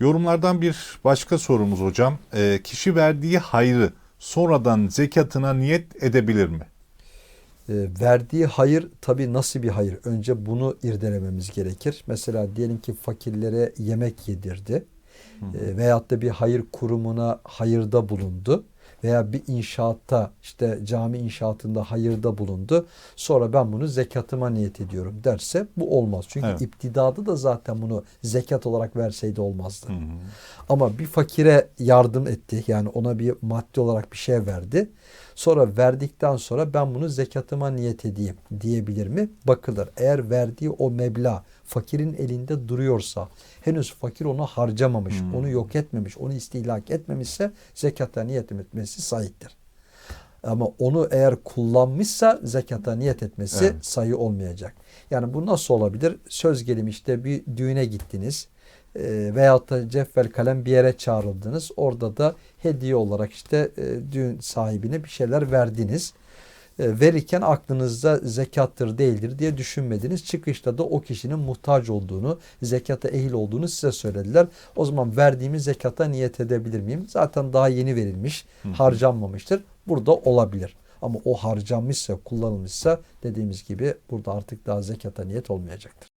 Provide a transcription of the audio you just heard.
Yorumlardan bir başka sorumuz hocam. Ee, kişi verdiği hayrı sonradan zekatına niyet edebilir mi? E, verdiği hayır tabii nasıl bir hayır? Önce bunu irdelememiz gerekir. Mesela diyelim ki fakirlere yemek yedirdi. E, veyahut da bir hayır kurumuna hayırda bulundu. Veya bir inşaatta işte cami inşaatında hayırda bulundu. Sonra ben bunu zekatıma niyet ediyorum derse bu olmaz. Çünkü Evet. iptidadı da zaten bunu zekat olarak verseydi olmazdı. Ama bir fakire yardım etti. Yani ona bir maddi olarak bir şey verdi. Sonra verdikten sonra ben bunu zekatıma niyet edeyim diyebilir mi? Bakılır. Eğer verdiği o meblağ fakirin elinde duruyorsa, henüz fakir onu harcamamış, onu yok etmemiş, onu istihlak etmemişse zekata niyet etmesi sahiptir. Ama onu eğer kullanmışsa zekata niyet etmesi Evet. sayı olmayacak. Yani bu nasıl olabilir? Söz gelimi işte bir düğüne gittiniz e, veyahut da ceffel kalem bir yere çağrıldınız. Orada da hediye olarak işte e, düğün sahibine bir şeyler verdiniz. E, verirken aklınızda zekattır değildir diye düşünmediniz. Çıkışta da o kişinin muhtaç olduğunu, zekata ehil olduğunu size söylediler. O zaman verdiğimiz zekata niyet edebilir miyim? Zaten daha yeni verilmiş, harcanmamıştır. Burada olabilir. Ama o harcanmışsa, kullanılmışsa dediğimiz gibi burada artık daha zekata niyet olmayacaktır.